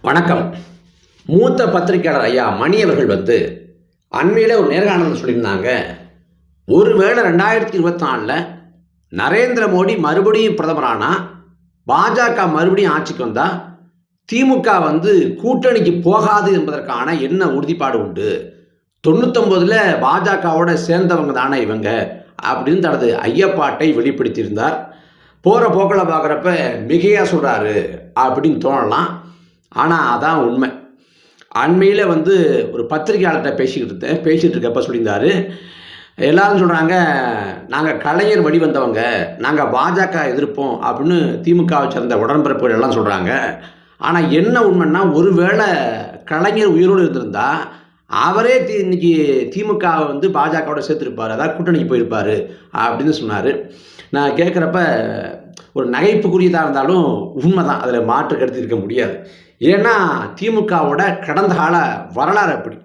வணக்கம். மூத்த பத்திரிகையாளர் ஐயா மணி அவர்கள் வந்து அண்மையில் ஒரு நேர்காணல் சொல்லியிருந்தாங்க. ஒருவேளை ரெண்டாயிரத்தி இருபத்தி நாலில் நரேந்திர மோடி மறுபடியும் பிரதமரானா? பாஜக மறுபடியும் ஆட்சிக்கு வந்தால் திமுக வந்து கூட்டணிக்கு போகாது என்பதற்கான என்ன உறுதிப்பாடு உண்டு? தொண்ணூத்தொம்போதில் பாஜகவோட சேர்ந்தவங்க தானே இவங்க அப்படின்னு தனது ஐயப்பாட்டை வெளிப்படுத்தியிருந்தார். போகிற போக்கில் பார்க்குறப்ப மிகையாக சொல்கிறாரு அப்படின்னு தோணலாம். ஆனால் அதான் உண்மை. அண்மையில் வந்து ஒரு பத்திரிகையாளர்கிட்ட பேசிக்கிட்டு இருந்தேன். பேசிகிட்டு இருக்கப்ப சொல்லியிருந்தார் எல்லாரும் சொல்கிறாங்க நாங்கள் கலைஞர் வழி வந்தவங்க நாங்கள் பாஜக எதிர்ப்போம் அப்படின்னு திமுகவை சேர்ந்த உடன்பிறப்புகள் எல்லாம் சொல்கிறாங்க ஆனால் என்ன உண்மைன்னா ஒருவேளை கலைஞர் உயிரோடு இருந்திருந்தா அவரே தி இன்னைக்கு திமுகவை வந்து பாஜகவோட சேர்த்துருப்பார் அதாவது கூட்டணிக்கு போயிருப்பார் அப்படின்னு சொன்னார். நான் கேட்குறப்ப ஒரு நகைப்புக்குரியதாக இருந்தாலும் உண்மை தான் அதில் மாற்று கருத்து இருக்க முடியாது. ஏன்னா திமுகவோட கடந்த கால வரலாறு அப்படி.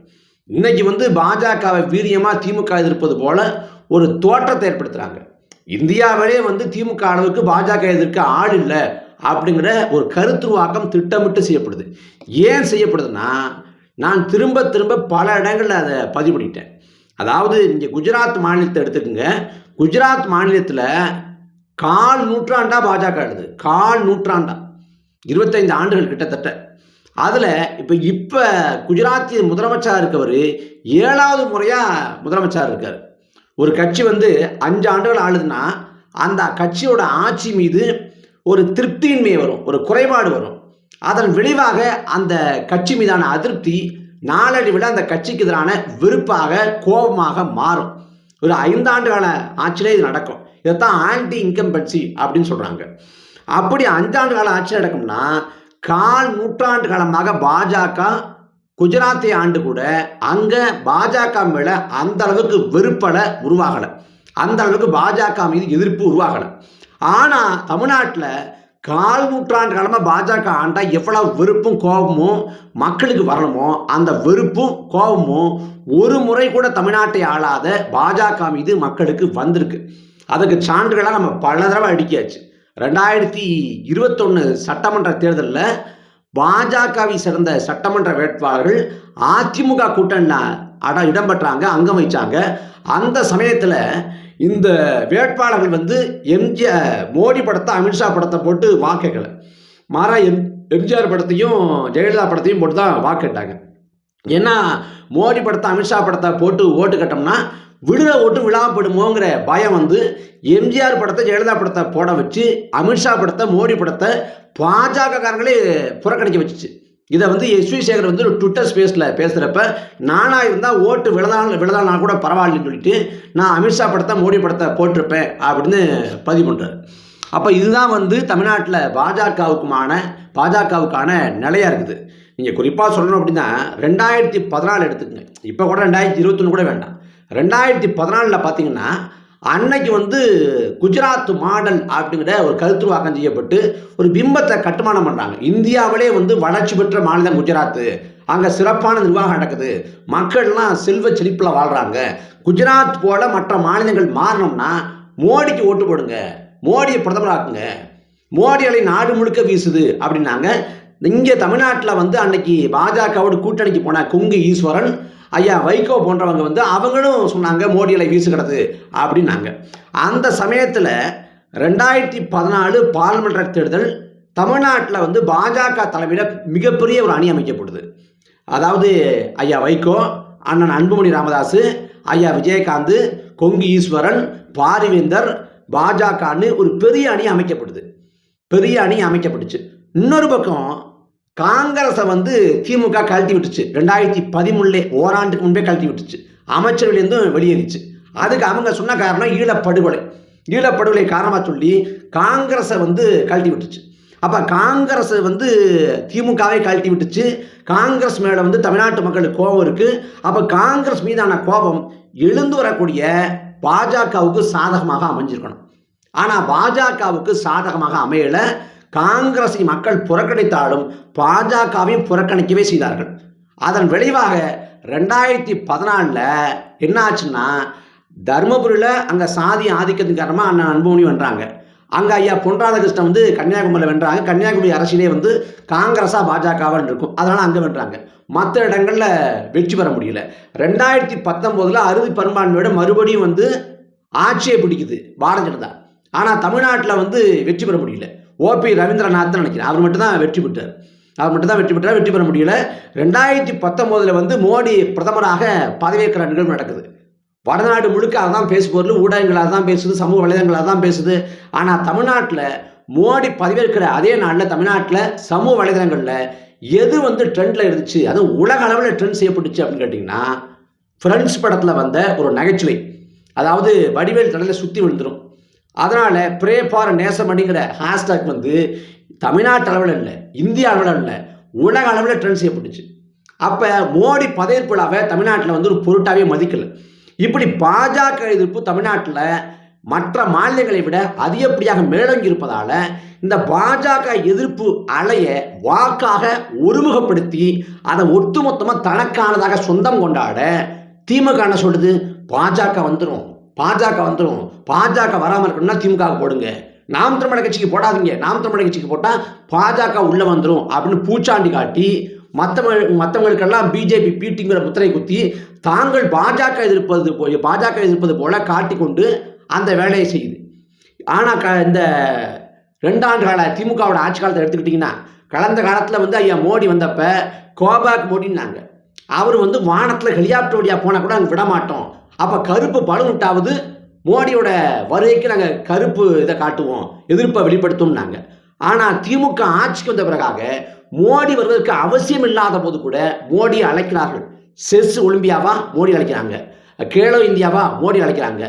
இன்னைக்கு வந்து பாஜகவை வீரியமாக திமுக எதிர்ப்பது போல ஒரு தோற்றத்தை ஏற்படுத்துகிறாங்க இந்தியாவிலே வந்து திமுக அளவுக்கு பாஜக எதிர்க்க ஆள் இல்லை அப்படிங்கிற ஒரு கருத்துருவாக்கம் திட்டமிட்டு செய்யப்படுது. ஏன் செய்யப்படுதுன்னா நான் திரும்ப திரும்ப பல இடங்களில் அதை பதிவு பண்ணிட்டேன் அதாவது இங்கே குஜராத் மாநிலத்தை எடுத்துக்கோங்க. குஜராத் மாநிலத்தில் கால் நூற்றாண்டா பாஜக எழுது. கால் நூற்றாண்டா. இருபத்தைந்து ஆண்டுகள் கிட்டத்தட்ட. அதில் இப்போ இப்போ குஜராத்தி முதலமைச்சராக இருக்கவர் ஏழாவது முறையாக முதலமைச்சராக இருக்கார் ஒரு கட்சி வந்து அஞ்சு ஆண்டுகள் ஆளுதுன்னா அந்த கட்சியோட ஆட்சி மீது ஒரு திருப்தியின்மை வரும் ஒரு குறைபாடு வரும். அதன் விளைவாக அந்த கட்சி மீதான அதிருப்தி நாளடைவில் அந்த கட்சிக்கு எதிரான வெறுப்பாக கோபமாக மாறும். ஒரு ஐந்தாண்டு கால ஆட்சியிலே இது நடக்கும். இதைத்தான் ஆன்டி இன்கம்பன்சி அப்படின்னு சொல்கிறாங்க அப்படி அஞ்சாண்டு கால ஆட்சி நடக்கும்னா கால் நூற்றாண்டு காலமாக பாஜக குஜராத்தை ஆண்டு கூட அங்கே பாஜக மேலே அந்த அளவுக்கு வெறுப்படை உருவாகலை. அந்த அளவுக்கு பாஜக மீது எதிர்ப்பு உருவாகலை. ஆனால் தமிழ்நாட்டில் கால் நூற்றாண்டு காலமாக பாஜக ஆண்டால் எவ்வளவு வெறுப்பும் கோபமும் மக்களுக்கு வரணுமோ அந்த வெறுப்பும் கோபமும் ஒரு முறை கூட தமிழ்நாட்டை ஆளாத பாஜக மீது மக்களுக்கு வந்திருக்கு. அதுக்கு சான்றுகளாக நம்ம பல தடவை அடிக்காச்சு ரெண்டாயிரத்தி இருபத்தொன்று சட்டமன்ற தேர்தலில் பாஜகவை சிறந்த சட்டமன்ற வேட்பாளர்கள் அதிமுக கூட்டணியில் அட இடம்பெற்றாங்க அங்கம் வைச்சாங்க அந்த சமயத்தில் இந்த வேட்பாளர்கள் வந்து எம்ஜிஆர் மோடி படத்தை அமித்ஷா படத்தை போட்டு வாக்கேக்கலை மாறா எம் எம்ஜிஆர் படத்தையும் ஜெயலலிதா படத்தையும் போட்டு தான் வாக்கிட்டாங்க ஏன்னா மோடி படத்தை அமித்ஷா படத்தை போட்டு ஓட்டு கட்டோம்னா விடுற ஓட்டு விழாப்படுமோங்கிற பயம் வந்து எம்ஜிஆர் படத்தை ஜெயலலிதா படத்தை போட வச்சு அமித்ஷா படத்தை மோடி படத்தை பாஜக காரங்களே புறக்கணிக்க வச்சுச்சு. இதை வந்து எஸ் வி சேகர் வந்து ஒரு ட்விட்டர் ஸ்பேஸில் பேசுகிறப்ப நானாக இருந்தால் ஓட்டு விழதான விழதானா கூட பரவாயில்லன்னு சொல்லிட்டு நான் அமித்ஷா படத்தை மோடி படத்தை போட்டிருப்பேன் அப்படின்னு பதிவு பண்ணுறாரு அப்போ இதுதான் வந்து தமிழ்நாட்டில் பாஜகவுக்குமான பாஜகவுக்கான நிலையாக இருக்குது. நீங்கள் குறிப்பாக சொல்லணும் அப்படின்னா ரெண்டாயிரத்தி பதினாலு எடுத்துக்கங்க. இப்போ கூட ரெண்டாயிரத்தி இருபத்தொன்று கூட வேண்டாம். ரெண்டாயிரத்தி பதினாலில் பார்த்தீங்கன்னா அன்னைக்கு வந்து குஜராத் மாடல் அப்படிங்கிற ஒரு கருத்துருவாக்கம் செய்யப்பட்டு ஒரு பிம்பத்தை கட்டுமானம் பண்ணுறாங்க இந்தியாவிலே வந்து வளர்ச்சி பெற்ற மாநிலம் குஜராத்து அங்கே சிறப்பான நிர்வாகம் நடக்குது. மக்கள்லாம் செல்வ செழிப்பில் வாழ்கிறாங்க குஜராத் போல மற்ற மாநிலங்கள் மாறணும்னா மோடிக்கு ஓட்டு போடுங்க. மோடியை பிரதமராக்குங்க மோடி அலை நாடு முழுக்க வீசுது அப்படின்னாங்க. இங்கே தமிழ்நாட்டில் வந்து அன்னைக்கு பாஜகவோட கூட்டணிக்கு போன கொங்கு ஈஸ்வரன் ஐயா வைகோ போன்றவங்க வந்து அவங்களும் சொன்னாங்க மோடியில் வீசு கிடது அப்படின்னாங்க. அந்த சமயத்தில் ரெண்டாயிரத்தி பதினாலு பார்லிமெண்ட் தேர்தல் தமிழ்நாட்டில் வந்து பாஜக தலைமையில் மிகப்பெரிய ஒரு அணி அமைக்கப்படுது அதாவது ஐயா வைகோ அண்ணன் அன்புமணி ராமதாஸ் ஐயா விஜயகாந்த் கொங்கு ஈஸ்வரன் பாரிவேந்தர் பாஜகன்னு ஒரு பெரிய அணி அமைக்கப்படுது பெரிய அணி அமைக்கப்பட்டுச்சு. இன்னொரு பக்கம் காங்கிரஸை வந்து திமுக கழட்டி விட்டுச்சு. ரெண்டாயிரத்தி பதிமூணுலே ஓராண்டுக்கு முன்பே கழட்டி விட்டுச்சு. அமைச்சர்கள்லேருந்தும் வெளியேறிச்சு. அதுக்கு அவங்க சொன்ன காரணம் ஈழப்படுகொலை. ஈழப்படுகொலை காரணமாக சொல்லி காங்கிரஸை வந்து கழட்டி விட்டுச்சு. அப்போ காங்கிரஸ் வந்து திமுகவே கழட்டி விட்டுச்சு. காங்கிரஸ் மேலே வந்து தமிழ்நாட்டு மக்களுக்கு கோபம் இருக்குது அப்போ காங்கிரஸ் மீதான கோபம் எழுந்து வரக்கூடிய பாஜகவுக்கு சாதகமாக அமைஞ்சிருக்கணும். ஆனால் பாஜகவுக்கு சாதகமாக அமையலை. காங்கிரஸை மக்கள் புறக்கணித்தாலும் பாஜகவையும் புறக்கணிக்கவே செய்தார்கள். அதன் விளைவாக ரெண்டாயிரத்தி பதினாலில் என்ன ஆச்சுன்னா தருமபுரியில் அங்கே சாதி ஆதிக்கத்தின் காரணமாக அண்ணன் அன்புமணி வென்றாங்க. அங்கே ஐயா பொன்ராதாகிருஷ்ணன் வந்து கன்னியாகுமரியில் வென்றாங்க. கன்னியாகுமரி அரசியலே வந்து காங்கிரஸாக பாஜகவான்னு இருக்கும். அதனால் அங்கே வென்றாங்க. மற்ற இடங்களில் வெற்றி பெற முடியல. ரெண்டாயிரத்தி பத்தொம்போதில் அறுதி பெரும்பான்மையோட மறுபடியும் வந்து ஆட்சியை பிடிக்குது பாரதிய ஜனதா. ஆனால் தமிழ்நாட்டில் வந்து வெற்றி பெற முடியல. ஓபி ரவீந்திரநாத்னு நினைக்கிறேன். அவர் மட்டும் தான் வெற்றி பெற்றார். அவர் மட்டும் தான் வெற்றி பெற்றார்? வெற்றி பெற முடியல. ரெண்டாயிரத்தி பத்தொம்போதில் வந்து மோடி பிரதமராக பதவியேற்கிற நிகழ்வு நடக்குது. வடநாடு முழுக்க தான் பேசுபொருள் ஊடகங்களாக தான் பேசுது சமூக வலைதளங்களாக தான் பேசுது. ஆனால் தமிழ்நாட்டில் மோடி பதவியேற்கிற அதே நாளில் தமிழ்நாட்டில் சமூக வலைதளங்களில் எது வந்து ட்ரெண்டில் இருந்துச்சு? அதுவும் உலக அளவில் ட்ரெண்ட் செய்யப்பட்டுச்சு அப்படின்னு கேட்டிங்கன்னா ஃப்ரெண்ட்ஸ் படத்தில் வந்த ஒரு நகைச்சுவை. அதாவது வடிவேல் தலையில் சுற்றி விழுந்துடும் அதனால் ப்ரே ஃபார் நேசம் அப்படிங்கிற ஹேஷ்டாக் வந்து தமிழ்நாட்டு அளவில் இல்லை இந்திய அளவில் இல்லை உலக அளவில் ட்ரெண்ட் செய்யப்பட்டுச்சு. அப்போ மோடி பதவிப்புலாவை தமிழ்நாட்டில் வந்து ஒரு பொருட்டாகவே மதிக்கலை. இப்படி பாஜக எதிர்ப்பு தமிழ்நாட்டில் மற்ற மாநிலங்களை விட அதிகப்படியாக மேலோங்கி இருப்பதால் இந்த பாஜக எதிர்ப்பு அலைய வாக்காக ஒருமுகப்படுத்தி அதை ஒட்டுமொத்தமாக தனக்கானதாக சொந்தம் கொண்டாட திமுக என்ன சொல்லுது பாஜக வந்துடும் பாஜக வந்துடும் பாஜக வராமல் இருக்கணும்னா திமுக போடுங்க. நாம் தமிழக கட்சிக்கு போடாதீங்க. நாம் தமிழக கட்சிக்கு போட்டால் பாஜக உள்ளே வந்துடும் அப்படின்னு பூச்சாண்டி காட்டி மற்றவங்க மற்றவங்களுக்கெல்லாம் பிஜேபி பீட்டிங்கிற முத்திரை குத்தி தாங்கள் பாஜக எதிர்ப்பது போய் பாஜக எதிர்ப்பது போல காட்டிக்கொண்டு அந்த வேலையை செய்யுது. ஆனால் க இந்த ரெண்டாண்டு கால திமுகவோட ஆட்சி காலத்தை எடுத்துக்கிட்டிங்கன்னா கடந்த காலத்தில் வந்து ஐயா மோடி வந்தப்போ கோபாக் மோடின்னாங்க. அவர் வந்து வானத்தில் ஹெலிகாப்டர் வழியாக போனால் கூட அங்கே விட மாட்டோம் அப்போ கருப்பு பலன் விட்டாவது மோடியோட வருகைக்கு நாங்கள் கருப்பு இதை காட்டுவோம் எதிர்ப்பை வெளிப்படுத்தும்னாங்க. ஆனால் திமுக ஆட்சிக்கு வந்த பிறகாக மோடி வருவதற்கு அவசியம் இல்லாத போது கூட மோடி அழைக்கிறார்கள். செஸ் ஒலிம்பியாவா? மோடி அழைக்கிறாங்க. கேலோ இந்தியாவா? மோடி அழைக்கிறாங்க.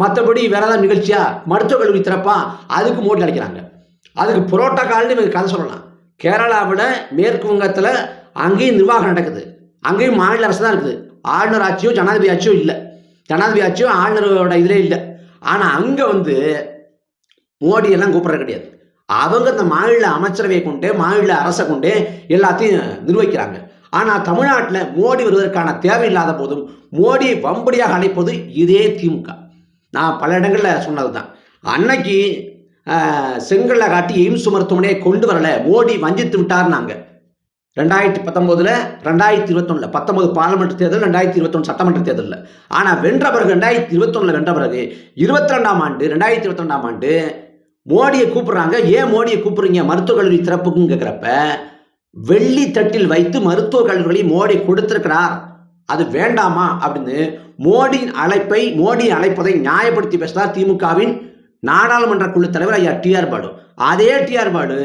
மற்றபடி வேற ஏதாவது நிகழ்ச்சியா? மருத்துவக் கல்லூரி திறப்பா? அதுக்கு மோடி அழைக்கிறாங்க. அதுக்கு புரோட்டோகால்னு இவங்க கதை சொல்லலாம். கேரளாவில் மேற்கு வங்கத்தில் அங்கேயும் நிர்வாகம் நடக்குது. அங்கேயும் மாநில அரசு தான் இருக்குது. ஆளுநர் ஆட்சியோ ஜனாதிபதி ஆட்சியோ இல்லை. ஜனாதிபதி ஆட்சியும் ஆளுநரோட இதிலே இல்லை. ஆனால் அங்கே வந்து மோடியெல்லாம் கூப்பிட்றது கிடையாது. அவங்க இந்த மாநில அமைச்சரவையை கொண்டு மாநில அரசை கொண்டு எல்லாத்தையும் நிர்வகிக்கிறாங்க. ஆனால் தமிழ்நாட்டில் மோடி வருவதற்கான தேவை இல்லாத போதும் மோடியை வம்படியாக அழைப்பது இதே திமுக. நான் பல இடங்களில் சொன்னது தான் அன்னைக்கு செங்கல்ல காட்டி எய்ம்ஸ் மருத்துவமனையை கொண்டு வரல. மோடி வஞ்சித்து விட்டார்னாங்க ரெண்டாயிரத்தி பத்தொம்போதில் ரெண்டாயிரத்தி இருபத்தொன்னில் பத்தொன்பது பார்லமெண்ட் தேர்தல் ரெண்டாயிரத்தி இருபத்தொன்று சட்டமன்ற தேர்தலில். ஆனால் வென்ற பிறகு ரெண்டாயிரத்தி இருபத்தொன்னில் வென்ற பிறகு இருபத்தி ரெண்டாம் ஆண்டு ரெண்டாயிரத்தி இருபத்தி ரெண்டாம் ஆண்டு மோடியை கூப்பிட்றாங்க. ஏன் மோடியை கூப்பிடுறீங்க? மருத்துவக் கல்லூரி திறப்புக்குன்னு கேட்குறப்ப வெள்ளி தட்டில் வைத்து மருத்துவக் கல்லூரிகளை மோடி கொடுத்திருக்கிறார். அது வேண்டாமா? அப்படின்னு மோடியின் அழைப்பை மோடி அழைப்பதை நியாயப்படுத்தி பேசுகிறார் திமுகவின் நாடாளுமன்ற குழு தலைவர் ஐயா டிஆர் பாடு அதே டிஆர் பாடு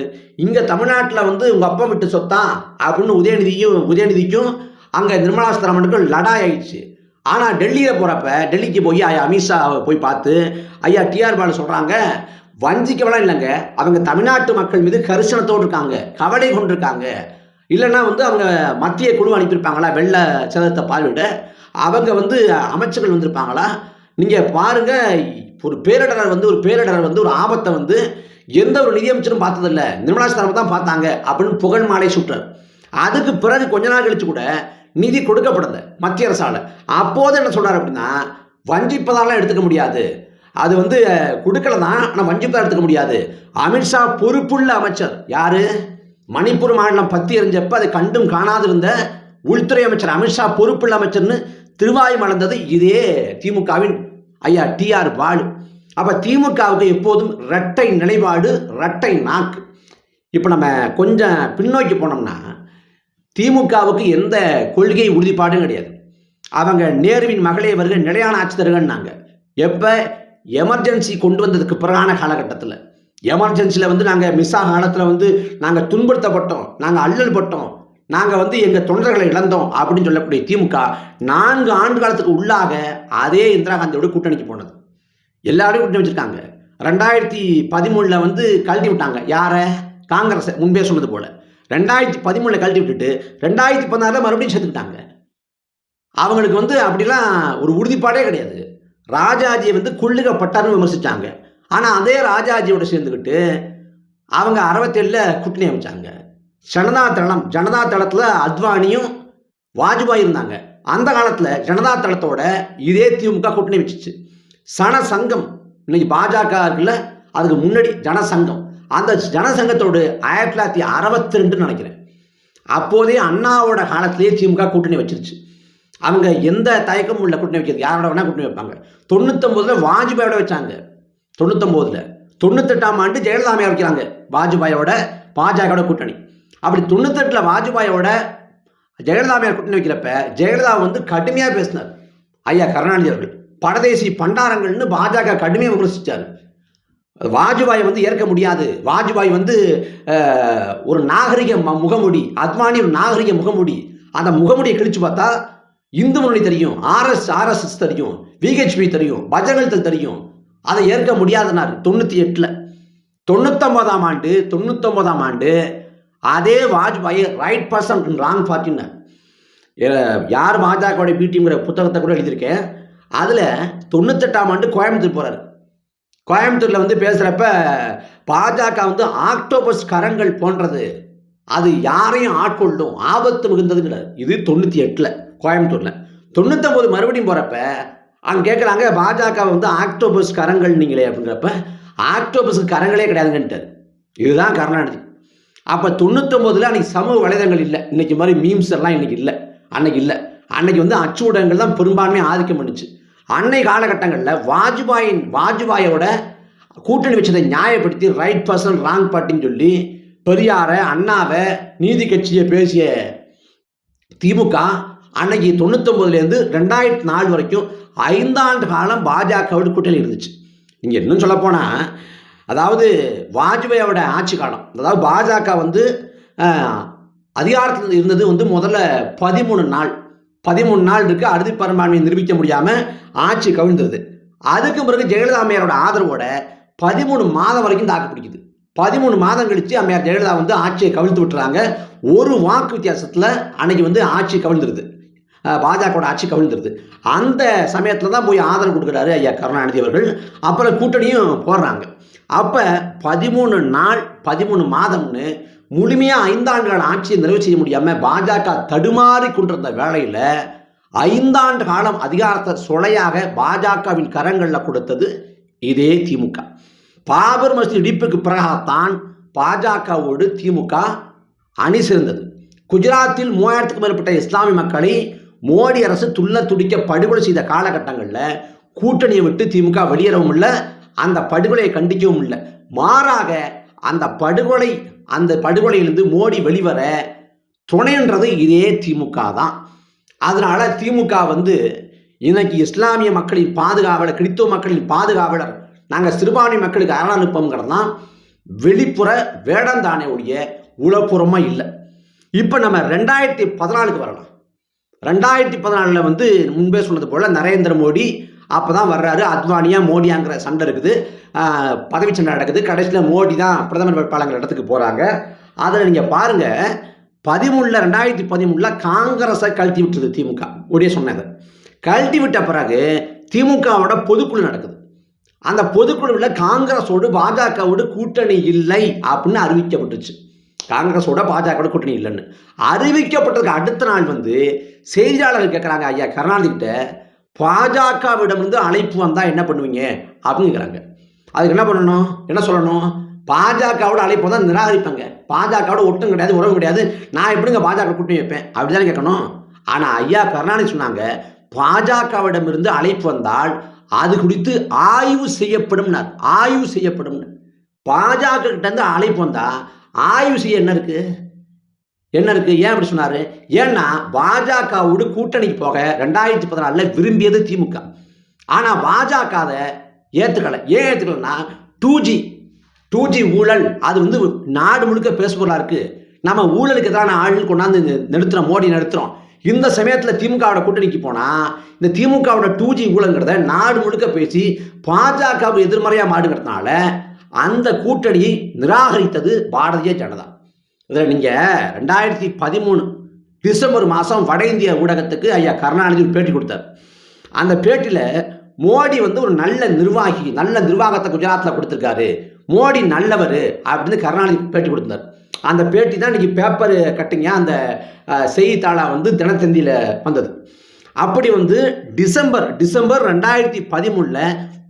இங்கே தமிழ்நாட்டில் வந்து உங்கள் அப்பா விட்டு சொத்தா? அப்படின்னு உதயநிதியும் உதயநிதிக்கும் அங்கே நிர்மலா சீதாராமனுக்கும் லடாய் ஆயிடுச்சு. ஆனால் டெல்லியில் போகிறப்ப டெல்லிக்கு போய் ஐயா அமித்ஷா போய் பார்த்து ஐயா டிஆர் பாடு சொல்கிறாங்க வஞ்சிக்கவெல்லாம் இல்லைங்க. அவங்க தமிழ்நாட்டு மக்கள் மீது கரிசனத்தோடு இருக்காங்க கவலை கொண்டிருக்காங்க. இல்லைன்னா வந்து அவங்க மத்திய குழு அனுப்பியிருப்பாங்களா வெள்ள சேதத்தை பார்வையிட? அவங்க வந்து அமைச்சர்கள் வந்திருப்பாங்களா? நீங்கள் பாருங்கள் ஒரு பேரிடர் வந்து ஒரு பேரிடர் வந்து ஒரு ஆபத்தை வந்து எந்த ஒரு நிதியமைச்சரும் பார்த்ததில்ல. நிர்மலா சீதாராமன் தான் பார்த்தாங்க அப்படின்னு புகழ் மாலை சுட்டார் அதுக்கு பிறகு கொஞ்ச நாள் கழிச்சு கூட நிதி கொடுக்கப்படல மத்திய அரசால். அப்போது என்ன சொல்கிறார் அப்படின்னா வஞ்சிப்பதாலாம் எடுத்துக்க முடியாது. அது வந்து கொடுக்கல தான் ஆனால் வஞ்சிப்பதாக எடுத்துக்க முடியாது. அமித்ஷா பொறுப்புள்ள அமைச்சர். யாரு? மணிப்பூர் மாநிலம் பத்தி எறிஞ்சப்ப அதை கண்டும் காணாதிருந்த உள்துறை அமைச்சர் அமித்ஷா பொறுப்புள்ள அமைச்சர்னு திருவாய் மலர்ந்தது இதே திமுகவின் ஐயா டிஆர் பாலு. அப்போ திமுகவுக்கு எப்போதும் இரட்டை நிலைப்பாடு இரட்டை நாக்கு. இப்போ நம்ம கொஞ்சம் பின்னோக்கி போனோம்னா திமுகவுக்கு எந்த கொள்கை உறுதிப்பாடும் கிடையாது. அவங்க நேருவின் மகளே வருக நிலையான ஆட்சி தருகன்னாங்க. எப்போ? எமர்ஜென்சி கொண்டு வந்ததுக்கு பிறகான காலகட்டத்தில். எமர்ஜென்சியில் வந்து நாங்கள் மிஸ் ஆக காலத்தில் வந்து நாங்கள் துன்புறுத்தப்பட்டோம் நாங்கள் அல்லல் பட்டோம். நாங்கள் வந்து எங்கள் தொண்டர்களை இழந்தோம் அப்படின்னு சொல்லக்கூடிய திமுக நான்கு ஆண்டு காலத்துக்கு உள்ளாக அதே இந்திரா காந்தியோட கூட்டணிக்கு போனது. எல்லாரையும் கூட்டணி வச்சுருக்காங்க. ரெண்டாயிரத்தி பதிமூணில் வந்து கழட்டி விட்டாங்க. யாரை? காங்கிரஸ் முன்பே சொன்னது போல். ரெண்டாயிரத்தி பதிமூணில் கழட்டி விட்டுட்டு ரெண்டாயிரத்தி பதினாறில் மறுபடியும் சேர்த்துக்கிட்டாங்க. அவங்களுக்கு வந்து அப்படிலாம் ஒரு உறுதிப்பாடே கிடையாது. ராஜாஜியை வந்து குள்ளுகப்பட்டார்னு விமர்சித்தாங்க ஆனால் அதே ராஜாஜியோட சேர்ந்துக்கிட்டு அவங்க அறுபத்தேழில் கூட்டணி அமைச்சாங்க. ஜனதா தளம் ஜனதா தளத்தில் அத்வானியும் வாஜ்பாய் இருந்தாங்க. அந்த காலத்தில் ஜனதா தளத்தோட இதே திமுக கூட்டணி வச்சுச்சு. சன சங்கம் இன்னைக்கு பாஜக இருக்குல்ல அதுக்கு முன்னாடி ஜனசங்கம். அந்த ஜனசங்கத்தோடு ஆயிரத்தி தொள்ளாயிரத்தி அறுபத்தி ரெண்டுன்னு நினைக்கிறேன். அப்போதே அண்ணாவோட காலத்திலேயே திமுக கூட்டணி வச்சிருச்சு. அவங்க எந்த தயக்கமும் இல்லை கூட்டணி வைக்கிறது யாரோட வேணால் கூட்டணி வைப்பாங்க. தொண்ணூத்தொம்போதில் வாஜ்பாயோட வச்சாங்க. தொண்ணூத்தொம்போதில் தொண்ணூத்தெட்டாம் ஆண்டு ஜெயலலிதாமையா வைக்கிறாங்க வாஜ்பாயோட பாஜகவோட கூட்டணி. அப்படி தொண்ணூத்தெட்டில் வாஜ்பாயோட ஜெயலலிதாமையார் கூட்டணி வைக்கிறப்ப ஜெயலலிதா வந்து கடுமையாக பேசினார். ஐயா கருணாநிதி அவர்கள். பரதேசி பண்டாரங்கள்னு பாஜக கடுமையாக விமர்சித்தார் வாஜ்பாய் வந்து ஏற்க முடியாது. வாஜ்பாய் வந்து ஒரு நாகரிக முகமுடி அத்வானி ஒரு நாகரிக முகமுடி. அந்த முகமுடியை கிழிச்சு பார்த்தா இந்து முன்னணி தெரியும் ஆர்எஸ் ஆர்எஸ்எஸ் தெரியும் விஹெச்பி தெரியும் பஜகல் தெரியும். அதை ஏற்க முடியாதுனார் தொண்ணூற்றி எட்டில். தொண்ணூத்தொன்பதாம் ஆண்டு தொண்ணூத்தொன்பதாம் ஆண்டு அதே வாஜ்பாய் ரைட் பர்சன் ராங் பார்ட்டின்னு யார் பாஜகவுடைய பிடிங்கிற புத்தகத்தை கூட எழுதியிருக்கேன். அதில் தொண்ணூத்தெட்டாம் ஆண்டு கோயம்புத்தூர் போகிறார் கோயம்புத்தூரில் வந்து பேசுகிறப்ப பாஜக வந்து ஆக்டோபஸ் கரங்கள் போன்றது. அது யாரையும் ஆட்கொள்ளும் ஆபத்து மிகுந்ததுங்கிறார். இது தொண்ணூற்றி எட்டில் கோயம்புத்தூரில். தொண்ணூத்தொம்பது மறுபடியும் போகிறப்ப அங்கே கேட்குறாங்க பாஜக வந்து ஆக்டோபஸ் கரங்கள் நீங்களே அப்படிங்கிறப்ப ஆக்டோபஸுக்கு கரங்களே கிடையாதுங்கன்ட்டார். இதுதான் கருணாநிதி. அப்போ தொண்ணூத்தொம்போதில் அன்றைக்கி சமூக வலைதளங்கள் இல்லை. இன்னைக்கு மாதிரி மீம்ஸ் எல்லாம் இன்னைக்கு இல்லை. அன்னைக்கு இல்லை. அன்னைக்கு வந்து அச்சு ஊடகங்கள் தான் பெரும்பான்மை ஆதிக்கம் பண்ணுச்சு அன்னை காலகட்டங்களில் வாஜ்பாயின் வாஜ்பாயோட கூட்டணி வச்சதை நியாயப்படுத்தி ரைட் பர்சன் ராங் பார்ட்டின்னு சொல்லி பெரியாரை அண்ணாவை நீதி கட்சியை பேசிய திமுக அன்னைக்கு தொண்ணூத்தொம்பதுலேருந்து ரெண்டாயிரத்தி நாலு வரைக்கும் ஐந்தாண்டு காலம் பாஜகவோட கூட்டணி இருந்துச்சு. நீங்கள் இன்னும் சொல்லப்போனால் அதாவது வாஜ்பாயோட ஆட்சி காலம். அதாவது பாஜக வந்து அதிகாரத்தில் இருந்தது வந்து முதல்ல பதிமூணு நாள். பதிமூணு நாள் இருக்கு. அறுதி பெரும்பான்மையை நிரூபிக்க முடியாமல் ஆட்சி கவிழ்ந்தது. அதுக்கு பிறகு ஜெயலலிதா அம்மையாரோட ஆதரவோட பதிமூணு மாதம் வரைக்கும் தாக்கு பிடிக்குது. பதிமூணு மாதம் கழித்து அம்மையார் ஜெயலலிதா வந்து ஆட்சியை கவிழ்த்து விட்டுறாங்க. ஒரு வாக்கு வித்தியாசத்தில் அன்னைக்கு வந்து ஆட்சி கவிழ்ந்துருது. பாஜகவோட ஆட்சி கவிழ்ந்துருது. அந்த சமயத்தில் தான் போய் ஆதரவு கொடுக்குறாரு ஐயா கருணாநிதி அவர்கள். அப்புறம் கூட்டணியும் போடுறாங்க. அப்போ பதிமூணு நாள் பதிமூணு மாதம்னு முழுமையாக ஐந்தாண்டுகள் ஆட்சியை நிறைவு செய்ய முடியாமல் பாஜக தடுமாறி கொண்டிருந்த வேளையில் ஐந்தாண்டு காலம் அதிகாரத்தை சொலையாக பாஜகவின் கரங்களில் கொடுத்தது இதே திமுக. பாபர் மசூதி இடிப்புக்கு பிறகாத்தான் பாஜகவோடு திமுக அணி சேர்ந்தது. குஜராத்தில் மூவாயிரத்துக்கும் மேற்பட்ட இஸ்லாமிய மக்களை மோடி அரசு துள்ள துடிக்க படுகொலை செய்த காலகட்டங்களில் கூட்டணியை விட்டு திமுக வெளியேறவும் இல்லை அந்த படுகொலையை கண்டிக்கவும் இல்லை. மாறாக அந்த படுகொலை அந்த படுகொலையிலிருந்து மோடி வெளிவர துணைன்றது இதே திமுக தான். அதனால திமுக வந்து இன்னைக்கு இஸ்லாமிய மக்களின் பாதுகாவலர் கிறித்துவ மக்களின் பாதுகாவலர் நாங்கள் சிறுபான்மை மக்களுக்கு அரண் அனுப்பங்கிறது தான் வெளிப்புற வேடந்தானே ஒழிய உளப்புறமாக இல்லை. இப்போ நம்ம ரெண்டாயிரத்தி பதினாலுக்கு வரலாம். ரெண்டாயிரத்தி பதினாலில் வந்து முன்பே சொன்னது போல் நரேந்திர மோடி அப்போ தான் வர்றாரு. அத்வானியா மோடியாங்கிற சண்டை இருக்குது. பதவி சண்டை நடக்குது. கடைசியில் மோடி தான் பிரதமர் வேட்பாளர்கள் இடத்துக்கு போகிறாங்க அதில் நீங்கள் பாருங்கள் பதிமூணில் ரெண்டாயிரத்தி பதிமூணில் காங்கிரஸை கழட்டி விட்டுருது திமுக. ஒடியே சொன்னது கழட்டி விட்ட பிறகு திமுகவோட பொதுக்குழு நடக்குது. அந்த பொதுக்குழுவில் காங்கிரஸோடு பாஜகவோடு கூட்டணி இல்லை அப்படின்னு அறிவிக்கப்பட்டுச்சு. காங்கிரஸோட பாஜகவோட கூட்டணி இல்லைன்னு. அறிவிக்கப்பட்டதுக்கு அடுத்த நாள் வந்து செய்தியாளர்கள் கேட்குறாங்க ஐயா கருணாநிதி கிட்ட பாஜகவிடமிருந்து அழைப்பு வந்தால் என்ன பண்ணுவீங்க? அப்படின்னு கேட்குறாங்க அதுக்கு என்ன பண்ணணும்? என்ன சொல்லணும்? பாஜகவோட அழைப்பு வந்தால் நிராகரிப்பாங்க. பாஜகவோட ஒட்டும் கிடையாது உறவும் கிடையாது. நான் எப்படிங்க பாஜக கூட்டணி வைப்பேன்? அப்படிதானே கேட்கணும் ஆனால் ஐயா கருணாநிதி சொன்னாங்க பாஜகவிடமிருந்து அழைப்பு வந்தால் அது குறித்து ஆய்வு செய்யப்படும்னார். ஆய்வு செய்யப்படும்னு பாஜக கிட்ட இருந்து அழைப்பு வந்தால் ஆய்வு செய்ய என்ன இருக்கு? என்ன இருக்கு? ஏன் அப்படி சொன்னாரு? ஏன்னா பாஜகவோடு கூட்டணிக்கு போக ரெண்டாயிரத்தி பதினாலில் விரும்பியது திமுக. ஆனால் பாஜக அதை ஏற்றுக்கலை ஏன் ஏற்றுக்கலைன்னா டூ ஜி டூ ஜி ஊழல் அது வந்து நாடு முழுக்க பேசுபொருளாக இருக்குது நம்ம ஊழலுக்கு எதிரான ஆள் கொண்டாந்து நிறுத்துகிறோம் நிறுத்துறோம் மோடி நிறுத்துறோம். இந்த சமயத்தில் திமுகவோட கூட்டணிக்கு போனால் இந்த திமுகவோட டூ ஜி ஊழல்ங்கிறத நாடு முழுக்க பேசி பாஜகவை எதிர்மறையாக மாடுங்கிறதுனால அந்த கூட்டணியை நிராகரித்தது பாரதிய ஜனதா. இதில் நீங்கள் ரெண்டாயிரத்தி பதிமூணு டிசம்பர் மாதம் வட இந்திய ஊடகத்துக்கு ஐயா கருணாநிதி ஒரு பேட்டி கொடுத்தார். அந்த பேட்டியில் மோடி வந்து ஒரு நல்ல நிர்வாகி நல்ல நிர்வாகத்தை குஜராத்தில் கொடுத்துருக்காரு. மோடி நல்லவர் அப்படின்னு கருணாநிதி பேட்டி கொடுத்தார் அந்த பேட்டி தான் இன்றைக்கி பேப்பர் கட்டிங்க அந்த செய்தித்தாளாக வந்து தினத்தந்தியில் வந்தது. அப்படி வந்து டிசம்பர் டிசம்பர் ரெண்டாயிரத்தி பதிமூணில்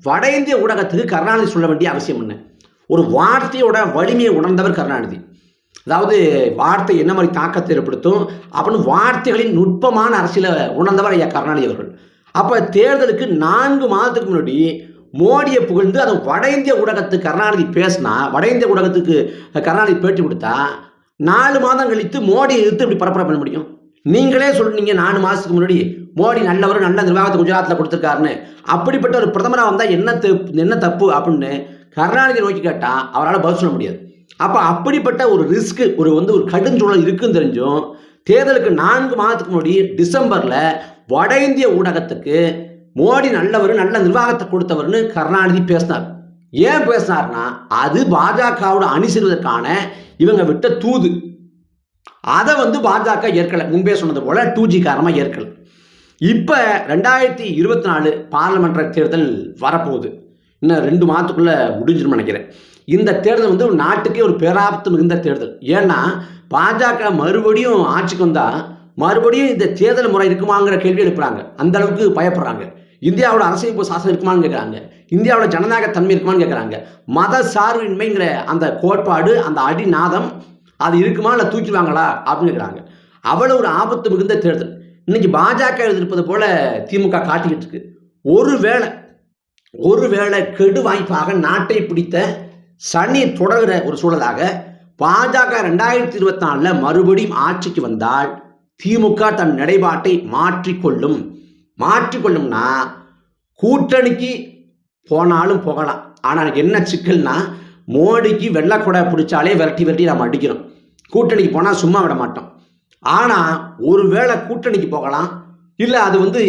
வட இந்திய ஊடகத்துக்கு கருணாநிதி சொல்ல வேண்டிய அவசியம் என்ன? ஒரு வார்த்தையோட வலிமையை உணர்ந்தவர் கருணாநிதி. அதாவது வார்த்தை என்ன மாதிரி தாக்கத்தை ஏற்படுத்தும்? அப்படின்னு வார்த்தைகளின் நுட்பமான அரசியலை உணர்ந்தவர் ஐயா கருணாநிதி அவர்கள். அப்போ தேர்தலுக்கு நான்கு மாதத்துக்கு முன்னாடி மோடியை புகழ்ந்து அதை வட இந்திய ஊடகத்துக்கு கருணாநிதி பேசினா வட இந்திய ஊடகத்துக்கு கருணாநிதி பேட்டி கொடுத்தா நாலு மாதம் கழித்து மோடியை எதிர்த்து இப்படி பரப்புரை பண்ண முடியும்? நீங்களே சொல்றீங்க நாலு மாதத்துக்கு முன்னாடி மோடி நல்லவர் நல்ல நிர்வாகத்தை குஜராத்தில் கொடுத்துருக்காருன்னு. அப்படிப்பட்ட ஒரு பிரதமராக வந்தால் என்ன தப்பு என்ன தப்பு அப்படின்னு கருணாநிதி நோக்கி கேட்டால் அவரால் பதில் சொல்ல முடியாது. அப்போ அப்படிப்பட்ட ஒரு ரிஸ்க்கு ஒரு வந்து ஒரு கடுஞ்சூழல் இருக்குன்னு தெரிஞ்சும் தேர்தலுக்கு நான்கு மாதத்துக்கு முன்னாடி டிசம்பரில் வட இந்திய ஊடகத்துக்கு மோடி நல்லவர் நல்ல நிர்வாகத்தை கொடுத்தவர்னு கருணாநிதி பேசினார். ஏன் பேசினார்னா அது பாஜகவோட அணி செல்வதற்கான இவங்க விட்ட தூது. அதை வந்து பாஜக ஏற்கலை. முன்பே சொன்னது போல டூ ஜி காரணமாக ஏற்கலை. இப்போ ரெண்டாயிரத்தி இருபத்தி நாலு பார்லமெண்ட் தேர்தல் வரப்போகுது. இன்னும் ரெண்டு மாதத்துக்குள்ளே முடிஞ்சிடும் நினைக்கிறேன். இந்த தேர்தல் வந்து ஒரு நாட்டுக்கே ஒரு பேராபத்து மிகுந்த தேர்தல். ஏன்னா பாஜக மறுபடியும் ஆட்சிக்கு வந்தால் மறுபடியும் இந்த தேர்தல் முறை இருக்குமாங்கிற கேள்வி எழுப்புறாங்க. அந்த அளவுக்கு பயப்படுறாங்க. இந்தியாவோட அரசியல் சாசனம் இருக்குமான்னு கேட்குறாங்க இந்தியாவோட ஜனநாயக தன்மை இருக்குமான்னு கேட்குறாங்க மத சார்பின்மைங்கிற அந்த கோட்பாடு அந்த அடிநாதம் அது இருக்குமா இல்லை தூக்கிடுவாங்களா அப்படின்னு கேட்குறாங்க அவ்வளோ ஒரு ஆபத்து மிகுந்த தேர்தல். இன்னைக்கு பாஜக எழுதியிருப்பது போல திமுக காட்டிக்கிட்டு இருக்கு. ஒருவேளை ஒருவேளை கெடு வாய்ப்பாக நாட்டை பிடித்த சனி தொடர்கிற ஒரு சூழலாக பாஜக ரெண்டாயிரத்தி இருபத்தி நாலில் மறுபடியும் ஆட்சிக்கு வந்தால் திமுக தன் நிலைப்பாட்டை மாற்றிக்கொள்ளும். மாற்றிக்கொள்ளும்னா கூட்டணிக்கு போனாலும் போகலாம். ஆனால் என்ன சிக்கல்னா மோடிக்கு வெள்ளக்கூடை பிடிச்சாலே விரட்டி விரட்டி நம்ம அடிக்கிறோம். கூட்டணிக்கு போனால் சும்மா விட மாட்டோம். ஆனால் ஒருவேளை கூட்டணிக்கு போகலாம். இல்லை அது வந்து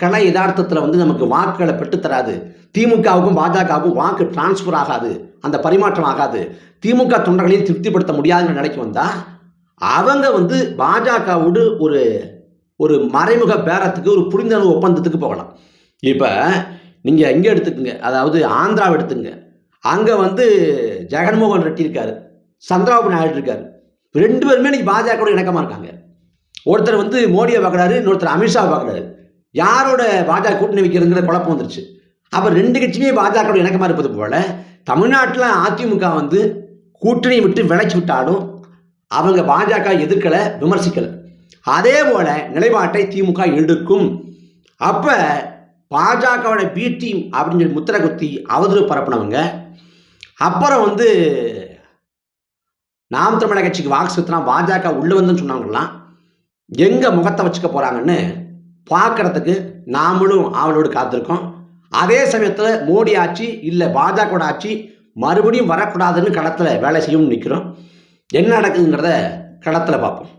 கலை யதார்த்தத்தில் வந்து நமக்கு வாக்குகளை பெற்றுத்தராது திமுகவுக்கும் பாஜகவுக்கும் வாக்கு டிரான்ஸ்ஃபர் ஆகாது. அந்த பரிமாற்றம் ஆகாது திமுக தொண்டர்களையும் திருப்திப்படுத்த முடியாதுங்கிற நிலைக்கு வந்தால் அவங்க வந்து பாஜகவோடு ஒரு ஒரு மறைமுக பேரத்துக்கு ஒரு புரிந்துணர்வு ஒப்பந்தத்துக்கு போகலாம். இப்போ நீங்கள் எங்கே எடுத்துக்கங்க. அதாவது ஆந்திராவை எடுத்துங்க அங்கே வந்து ஜெகன்மோகன் ரெட்டி இருக்கார். சந்திரபாபு நாயுடு இருக்கார். ரெண்டு பேருமே இன்னைக்கு பாஜகவோட இணக்கமாக இருக்காங்க. ஒருத்தர் வந்து மோடியை பார்க்குறாரு இன்னொருத்தர் அமித்ஷாவை பார்க்குறாரு. யாரோட பாஜக கூட்டணி வைக்கிறதுங்கிற குழப்பம் வந்துருச்சு. அப்போ ரெண்டு கட்சியுமே பாஜகவோட இணக்கமாக இருப்பது போல தமிழ்நாட்டில் அதிமுக வந்து கூட்டணி விட்டு விளைச்சி விட்டாலும் அவங்க பாஜக எதிர்க்கலை விமர்சிக்கலை. அதே போல நிலைப்பாட்டை திமுக எடுக்கும். அப்போ பாஜகவோட பி டீம் அப்படின்னு சொல்லி முத்திரை குத்தி அவதூறு பரப்புனவங்க அப்புறம் வந்து நாம் தமிழக கட்சிக்கு வாக்கு செலுத்தினா பாஜக உள்ளே வந்துன்னு சொன்னாங்கலாம் எங்கே முகத்தை வச்சுக்க போகிறாங்கன்னு பார்க்குறதுக்கு நாமளும் அவளோடு காத்திருக்கோம். அதே சமயத்தில் மோடி ஆட்சி இல்லை பாஜக ஆட்சி மறுபடியும் வரக்கூடாதுன்னு களத்தில் வேலை செய்யவும் நிற்கிறோம் என்ன நடக்குதுங்கிறத களத்தில் பார்ப்போம்.